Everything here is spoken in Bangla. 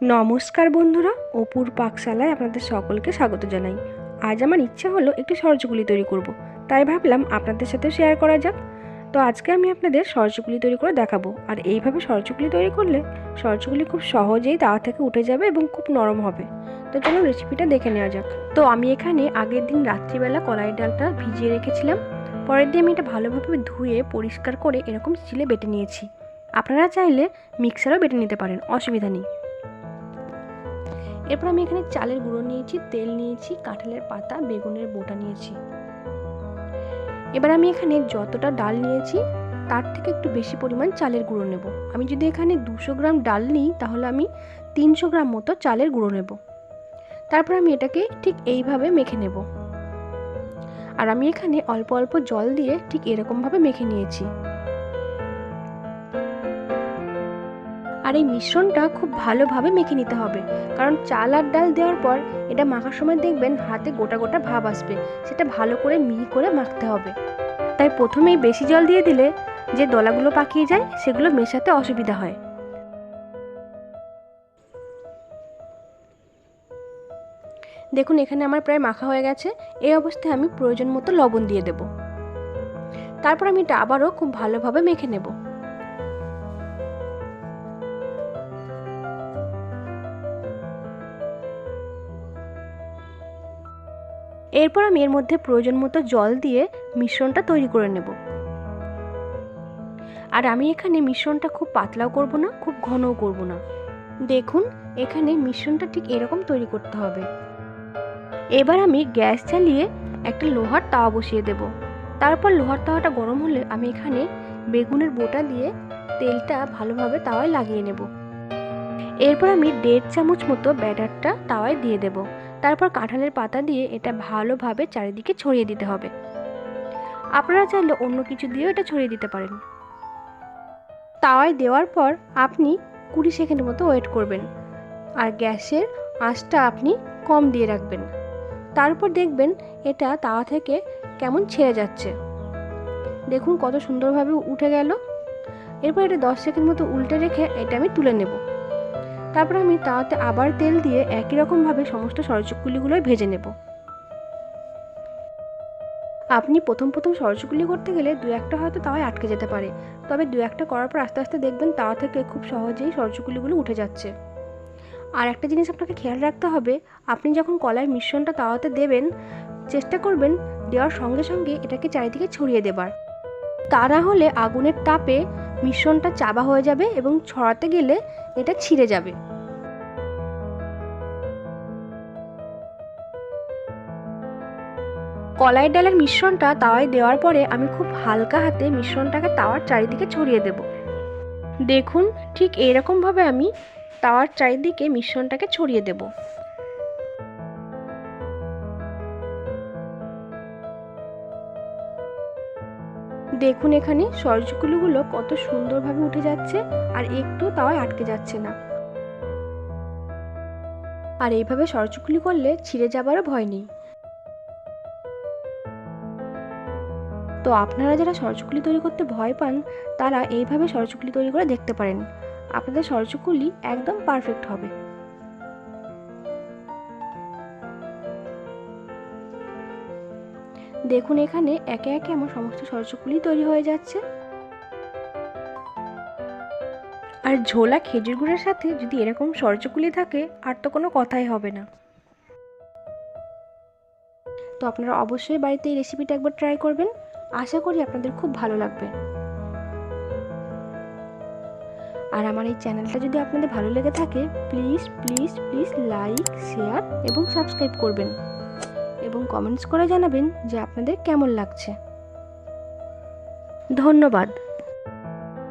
নমস্কার বন্ধুরা অপুর পাকশালায় আপনাদের সকলকে স্বাগত জানাই। আজ আমার ইচ্ছা হলো একটি সরচুকুলি তৈরি করব। তাই ভাবলাম আপনাদের সাথে শেয়ার করা যাক। তো আজকে আমি আপনাদের সরচুকুলি তৈরি করে দেখাবো, আর এইভাবে সরচুকুলি তৈরি করলে সরচুকুলি খুব সহজেই তাওয়া থেকে উঠে যাবে এবং খুব নরম হবে। তো চলো রেসিপিটা দেখে নেওয়া যাক। তো আমি এখানে আগের দিন রাত্রিবেলা কলাই ডালটা ভিজিয়ে রেখেছিলাম, পরের দিন আমি এটা ভালোভাবে ধুয়ে পরিষ্কার করে এরকম চিলে বেটে নিয়েছি। আপনারা চাইলে মিক্সারও বেটে নিতে পারেন, অসুবিধা নেই। এরপর আমি এখানে চালের গুঁড়ো নিয়েছি, তেল নিয়েছি, কাঁঠালের পাতা, বেগুনের বোটা নিয়েছি। এবার আমি এখানে যতটা ডাল নিয়েছি, তার থেকে একটু বেশি পরিমাণ চালের গুঁড়ো নেব। আমি যদি এখানে দুশো গ্রাম ডাল নিই, তাহলে আমি তিনশো গ্রাম মতো চালের গুঁড়ো নেব। তারপর আমি এটাকে ঠিক এইভাবে মেখে নেব। আর আমি এখানে অল্প অল্প জল দিয়ে ঠিক এরকমভাবে মেখে নিয়েছি। আর এই মিশ্রণটা খুব ভালোভাবে মেখে নিতে হবে। কারণ চাল আর ডাল দেওয়ার পর এটা মাখার সময় দেখবেন হাতে গোটা গোটা ভাব আসবে। সেটা ভালো করে মিহি করে মাখতে হবে। তাই প্রথমেই বেশি জল দিয়ে দিলে যে দলাগুলো পাকিয়ে যায়, সেগুলো মেশাতে অসুবিধা হয়। দেখুন, এখানে আমার প্রায় মাখা হয়ে গেছে। এই অবস্থায় আমি প্রয়োজন মতো লবণ দিয়ে দেব। তারপর আমি এটা আবারও খুব ভালোভাবে মেখে নেব। এরপর আমি এর মধ্যে প্রয়োজন মতো জল দিয়ে মিশ্রণটা তৈরি করে নেব। আর আমি এখানে মিশ্রণটা খুব পাতলাও করব না, খুব ঘনও করব না। দেখুন, এখানে মিশ্রণটা ঠিক এরকম তৈরি করতে হবে। এবার আমি গ্যাস চালিয়ে একটা লোহার তাওয়া বসিয়ে দেব। তারপর লোহার তাওয়াটা গরম হলে আমি এখানে বেগুনের বোটা দিয়ে তেলটা ভালোভাবে তাওয়ায় লাগিয়ে নেব। এরপর আমি দেড় চামচ মতো ব্যাটারটা তাওয়ায় দিয়ে দেবো। তারপর কাঁঠালের পাতা দিয়ে এটা ভালোভাবে চারিদিকে ছড়িয়ে দিতে হবে। আপনারা চাইলে অন্য কিছু দিয়েও এটা ছড়িয়ে দিতে পারেন। তাওয়ায় দেওয়ার পর আপনি কুড়ি সেকেন্ড মতো ওয়েট করবেন। আর গ্যাসের আঁচটা আপনি কম দিয়ে রাখবেন। তারপর দেখবেন এটা তাওয়া থেকে কেমন ছেড়ে যাচ্ছে। দেখুন কত সুন্দরভাবে উঠে গেল। এরপর এটা দশ সেকেন্ড মতো উল্টে রেখে এটা আমি তুলে নেব। তারপর আমি তাতে আবার তেল দিয়ে একই রকমভাবে সমস্ত সরচুকুলিগুলো ভেজে নেব। আপনি প্রথম প্রথম সরচুকুলি করতে গেলে দু একটা হয়তো তাওয়ায় আটকে যেতে পারে, তবে দু একটা করার পর আস্তে আস্তে দেখবেন তাওয়া থেকে খুব সহজেই সরচুকুলিগুলো উঠে যাচ্ছে। আর একটা জিনিস আপনাকে খেয়াল রাখতে হবে, আপনি যখন কলার মিশ্রণটা তাওয়াতে দেবেন, চেষ্টা করবেন দেওয়ার সঙ্গে সঙ্গে এটাকে চারিদিকে ছড়িয়ে দেবার। তা না হলে আগুনের তাপে মিশ্রণটা চাবা হয়ে যাবে এবং ছড়াতে গেলে এটা ছিঁড়ে যাবে। কলাই ডালের মিশ্রণটা তাওয়ায় দেওয়ার পরে আমি খুব হালকা হাতে মিশ্রণটাকে তাওয়ার চারিদিকে ছড়িয়ে দেব। দেখুন, ঠিক এইরকমভাবে আমি তাওয়ার চারিদিকে মিশ্রণটাকে ছড়িয়ে দেব। দেখুন এখানে সরজগুলোগুলো কত সুন্দরভাবে উঠে যাচ্ছে আর একটু তাও আটকে যাচ্ছে না। আর এইভাবে সরচুকুলি করলে ছিঁড়ে যাবারও ভয় নেই। তো আপনারা যারা সরচুকুলি তৈরি করতে ভয় পান, তারা এইভাবে সরচুকুলি তৈরি করে দেখতে পারেন। আপনাদের সরচুকুলি একদম পারফেক্ট হবে। দেখুন এখানে একে একে আমার সমস্ত সরচুকুলি তৈরি হয়ে যাচ্ছে। আর ঝোলা খেজুর গুড়ের সাথে যদি এরকম সরচুকুলি থাকে, আর তো কোনো কথাই হবে না। তো আপনারা অবশ্যই বাড়িতে এই রেসিপিটা একবার ট্রাই করবেন। আশা করি আপনাদের খুব ভালো লাগবে। আর আমার এই চ্যানেলটা যদি আপনাদের ভালো লেগে থাকে please please please like share এবং সাবস্ক্রাইব করবেন। এবং কমেন্টস করে জানাবেন যে আপনাদের কেমন লাগছে। ধন্যবাদ।